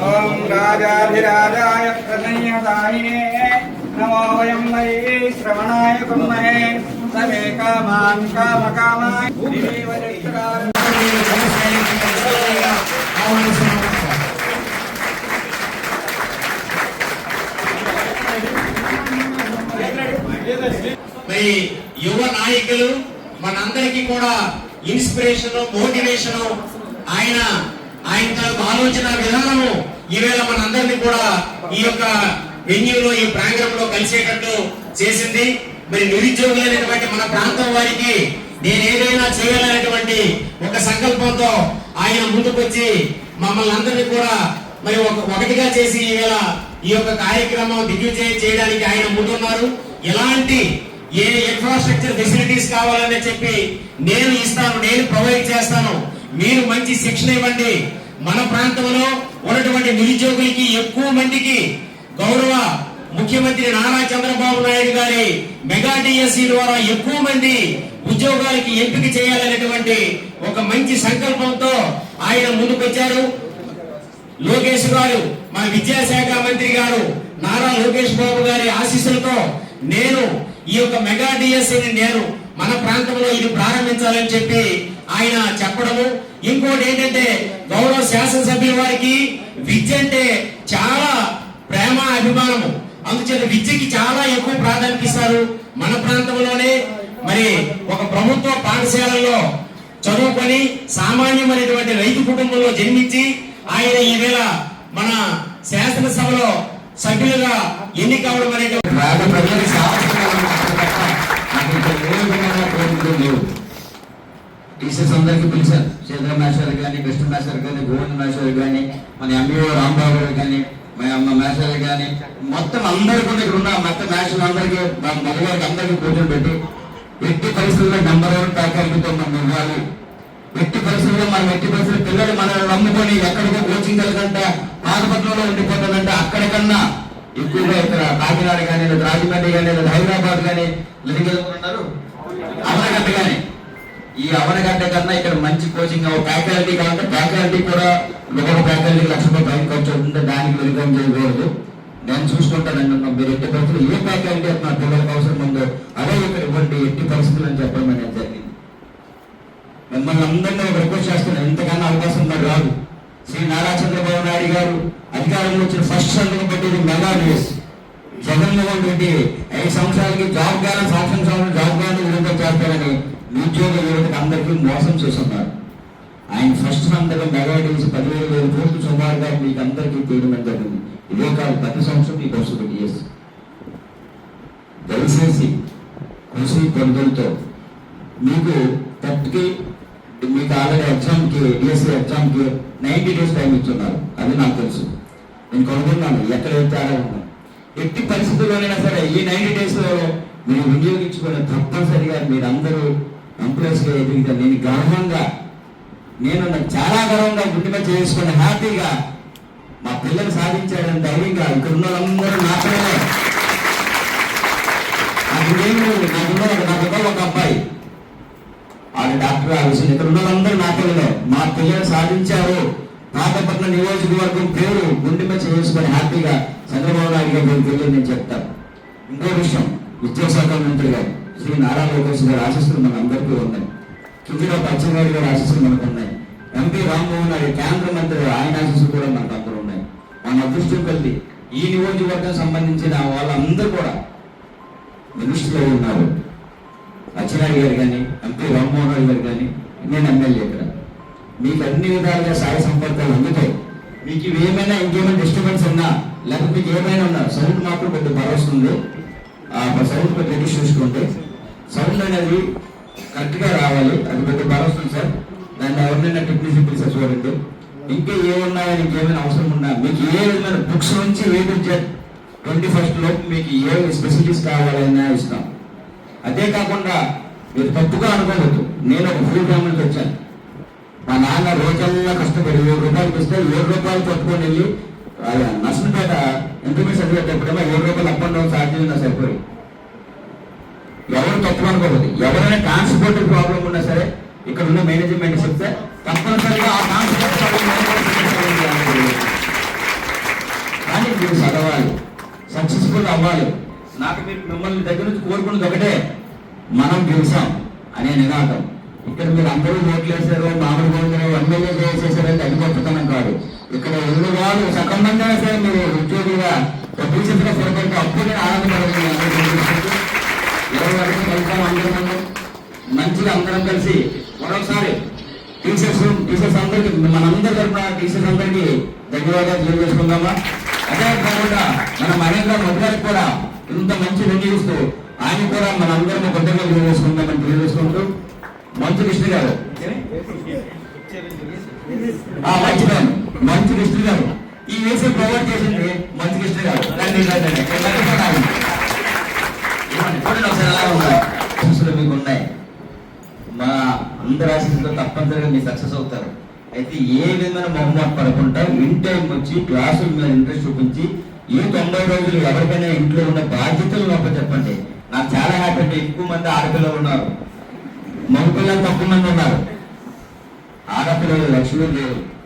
ఓం రాజాధిరాజాయ ప్రసన్నదాయినే నమో వయం why శ్రవణాయ కుర్మహే సమే come on కామకామాయ మరి యువ నాయకులు మనందరికీ కూడా ఇన్స్పిరేషన్ మోటివేషన్ ఆయన ఆయన తాలూకు ఆలోచన విధానము ఈవేళ మనందరినీ కూడా ఈ యొక్క వెన్యూలో ఈ ప్రాంగణం లో కలిసేటట్టు చేసింది. మరి నిరుద్యోగులైనటువంటి మన ప్రాంతం వారికి నేను ఏదైనా చేయాలనేటువంటి ఒక సంకల్పంతో ఆయన ముందుకొచ్చి మమ్మల్ని అందరినీ కూడా మరి ఒక ఒకటిగా చేసి ఈవేళ ఈ యొక్క కార్యక్రమం దిగ్విజయం చేయడానికి ఆయన ముందున్నారు. ఎలాంటి ఏ ఇన్ఫ్రాస్ట్రక్చర్ ఫెసిలిటీస్ కావాలని చెప్పి నేను ఇస్తాను నేను ప్రొవైడ్ చేస్తాను. మీరు మంచి శిక్షణ ఇవ్వండి. మన ప్రాంతంలో ఉన్నటువంటి నిరుద్యోగులకి ఎక్కువ మందికి గౌరవ ముఖ్యమంత్రి నారా చంద్రబాబు నాయుడు గారి మెగా డిఎస్సి ద్వారా ఎక్కువ మంది ఉద్యోగాలకి ఎంపిక చేయాలనేటువంటి ఒక మంచి సంకల్పంతో ఆయన ముందుకొచ్చారు. లోకేష్ గారు మన విద్యాశాఖ మంత్రి గారు నారా లోకేష్ బాబు గారి ఆశీస్సులతో నేను ఈ యొక్క మెగా డిఎస్సిని నేను మన ప్రాంతంలో ఇది ప్రారంభించాలని చెప్పి ఆయన చెప్పడము. ఇంకోటి ఏంటంటే గౌరవ శాసనసభ్యుల వారికి విద్య అంటే చాలా ప్రేమ అభిమానము. అందుచేత విద్యకి చాలా ఎక్కువ ప్రాధాన్యత ఇస్తారు మన ప్రాంతంలోనే. మరి ఒక ప్రభుత్వ పాఠశాలలో చదువుకొని సామాన్యమైనటువంటి రైతు కుటుంబంలో జన్మించి ఆయన ఈవేళ మన శాసనసభలో సభ్యులుగా ఎన్ని కావడం అనేది లేవు. టీచర్స్ అందరికీ పిలిచారు. చంద్ర మేషాలు కానీ కృష్ణ మేషాలు కానీ గోవింద మేషాలు కానీ మన ఎంఈఓ రాంబాబు గారు కానీ మన అమ్మ మేషాలు కానీ మొత్తం అందరికీ కూడా ఇక్కడ ఉన్న మొత్తం మేషాలు అందరికీ మన మగవారికి అందరికీ కూర్చొని పెట్టి ఎట్టి పరిస్థితుల్లో నెంబర్ వన్ ఫ్యాకల్టీతో మనం ఇవ్వాలి. ఎట్టి పరిస్థితుల్లో మనం ఎట్టి పరిస్థితులు పిల్లలు మనల్ని నమ్ముకొని ఎక్కడికో కోచింగ్ వెళ్ళకంటే పాతపట్నంలో ఉండిపోతుందంటే అక్కడికన్నా ఎక్కువగా ఇక్కడ కాకినాడ కానీ లేదా రాజమండ్రి కానీ లేదా హైదరాబాద్ కానీ లేదా ఉన్నారు అవనగడ్డ కానీ ఈ అవనగడ్డ కన్నా ఇక్కడ మంచి కోచింగ్ ఫ్యాకల్టీ కావాలంటే ఫ్యాకల్టీ కూడా ఒక ఫ్యాకల్టీ లక్ష రూపాయలు ఖర్చు అవుతుంటే దానికి వెలుగం చేయకూడదు. నేను చూసుకుంటానండి మీరు ఎట్టి పరిస్థితులు ఏ ఫ్యాకల్టీ నా పిల్లలకు అవసరం ఉందో అదే ఇక్కడ ఇవ్వండి ఎట్టి పరిస్థితులు అని చెప్పడం అనేది జరిగింది మిమ్మల్ని అందరినీ ఒక రిక్వెస్ట్ చేస్తున్నాను. ఎంతకన్నా అవకాశం నాకు రాదు. శ్రీ నారా చంద్రబాబు నాయుడు గారు అధికారంలో వచ్చిన ఫస్ట్ సంతకం పెట్టేది మెగా న్యూస్ జగన్మోహన్ రెడ్డి ఐదు సంవత్సరాలకి జాబ్ గాన సంవత్సరం సంవత్సరం జాబ్ గాన విడుదల చేస్తారని నిరుద్యోగ యువతకు అందరికీ మోసం చేస్తున్నారు. ఆయన ఫస్ట్ సంతకం మెగా న్యూస్ పదివేల వేల కోట్లు సుమారుగా మీకు అందరికీ తీయడం జరిగింది. ఇదే కాదు ప్రతి సంవత్సరం మీకు వస్తుంది టీఎస్ దయచేసి కృషి పనులతో మీకు తప్పికి మీకు ఆల్రెడీ ఎగ్జామ్కి డిఎస్సీ ఎగ్జామ్కి నైంటీ డేస్ టైం ఇస్తున్నారు అది నాకు తెలుసు. నేను కొనుక్కున్నాను ఎక్కడ తేడా ఉన్నాను ఎట్టి పరిస్థితుల్లోనైనా సరే ఈ నైంటీ డేస్లో మీరు వినియోగించుకుని తప్పనిసరిగా మీరందరూ ఎంప్లాయీస్గా ఎదిగితే నేను గర్వంగా నేను చాలా గర్వంగా గుండె చేసుకుని హ్యాపీగా మా పిల్లలు సాధించారని ధైర్యంగా ఇక్కడ ఉన్న వాళ్ళందరూ నా పిల్లలే నాకు నేను నాకున్న ఒక నాకున్న ఒక అబ్బాయి ఆవిడ డాక్టర్ ఆ విషయం ఇక్కడ ఉన్న నా పిల్లలే. మా పిల్లలు సాధించారు. నాగపట్నం నియోజకవర్గం పేరు గుండె మీద చేసుకొని హ్యాపీగా చంద్రబాబు నాయుడు గారి దగ్గరికి నేను చెప్తాను ఇంకో విషయం విద్యాశాఖ మంత్రి గారు శ్రీ నారా లోకేష్ గారి ఆశిస్తులు మన అందరికీ ఉన్నాయి. కిందిలో పచ్చగారి గారి ఆశిస్తులు మనకు ఉన్నాయి. ఎంపీ రామ్మోహన్ నాయుడు కేంద్ర మంత్రి ఆయన ఆశీస్సులు కూడా మనకు అందరూ ఉన్నాయి. మన అదృష్టం కలిసి ఈ నియోజకవర్గం సంబంధించిన వాళ్ళందరూ కూడా మినిస్టర్లో ఉన్నారు. అచ్చినాయుడు గారు కానీ ఎంపీ రామ్మోహన్ రావు గారు కానీ నేను ఎమ్మెల్యే ఇక్కడ. మీకు అన్ని విధాలుగా సాయ సంపర్కాలు అందుతాయి. మీకు ఏమైనా ఇంకేమైనా డిస్టర్బెన్స్ ఉన్నా లేకపోతే మీకు ఏమైనా ఉన్నా సౌండ్ మాత్రం పెద్ద భరోసా ఉంది. ఆ సౌండ్ పెద్ద రెడ్యూస్ చూసుకుంటే సౌండ్ అనేది కరెక్ట్గా రావాలి. అది పెద్ద భరోసా ఉంది సార్. దాన్ని ఎవరినైనా టెక్నీషియన్ పిలిచి చూడండి. ఇంకా ఏమున్నాయని ఇంకేమైనా అవసరం ఉన్నా మీకు ఏ విధమైన బుక్స్ నుంచి ఏ ట్వంటీ ఫస్ట్ లోపు మీకు ఏ స్పెసిలిటీస్ కావాలన్నా ఇస్తాం. అదే కాకుండా మీరు తప్పుగా అనుకోవద్దు. నేను ఒక ఫుల్ ఫ్యామిలీకి వచ్చాను. మా నాన్న రోజల్లా కష్టపడి ఏడు రూపాయలు ఇస్తే ఏడు రూపాయలు పట్టుకొని వెళ్ళి ఆ, నర్సంపేట ఇంటర్మీడియట్ చదివేటప్పుడేమో ఏడు రూపాయలు అప్ అండ్ డౌన్ సాధ్యం సరిపోయి. ఎవరు తప్పు అనుకోవద్దు. ఎవరైనా ట్రాన్స్పోర్ట్ ప్రాబ్లం ఉన్నా సరే ఇక్కడ ఉన్న మేనేజ్మెంట్ చెప్తే తప్పనిసరిగా ఆ ట్రాన్స్పోర్ట్ కానీ మీరు చదవాలి. సక్సెస్ఫుల్ అవ్వాలి. నాకు మీరు మిమ్మల్ని దగ్గర నుంచి కోరుకున్నది ఒకటే. మనం గెలిచాం అనే నినాదం. ఇక్కడ మీరు అందరూ ఓట్లు వేసారు మామూలు గోందరు ఎమ్మెల్యే చేసేసారంటే అది గొప్పతనం కాదు. ఇక్కడ ఎన్ని వాళ్ళు సగం మంది అయినా సరే మీరు ఉద్యోగిగా టీచర్స్గా స్థిరపడితే అప్పుడే ఆనందపడుతుంది ఇరవై వరకు వెళ్తాం అందరం మంచిగా అందరం కలిసి మరొకసారి టీచర్స్ టీచర్స్ అందరికీ మనందరి తరఫున టీచర్స్ అందరికీ ధన్యవాదాలు తెలియజేసుకుందామా? అదే కాకుండా మన మహేంద్ర మొదటి కూడా ఇంత మంచి వినియోగిస్తూ ఆయన కూడా మన అందరం కొత్తగా తెలియజేసుకుందామని తెలియజేసుకుంటూ మంచు కృష్ణ గారు. ఆ, మంచు కృష్ణ గారు. ఈ వేసే ప్రొవైడ్ చేసింది మంచు కృష్ణ గారు. రండి రండి ఎలా ఉన్నాయి మీకు ఉన్నాయి. మా అందరి ఆశీస్సులో తప్పనిసరిగా మీరు సక్సెస్ అవుతారు. అయితే ఏ విధమైన మొహమాట పడకుండా ఇన్ టైం వచ్చి క్లాసుల మీద ఇంట్రెస్ట్ చూపించి ఈ తొంభై రోజులు ఎవరికైనా ఇంట్లో ఉన్న బాధ్యతలు ఒక చెప్పండి. నాకు చాలా హ్యాపీ అంటే ఎక్కువ మంది ఆడపిల్లలు ఉన్నారు. మగపిల్లలు తక్కువ మంది ఉన్నారు. ఆడపిల్లలు లక్ష్మీ లేరు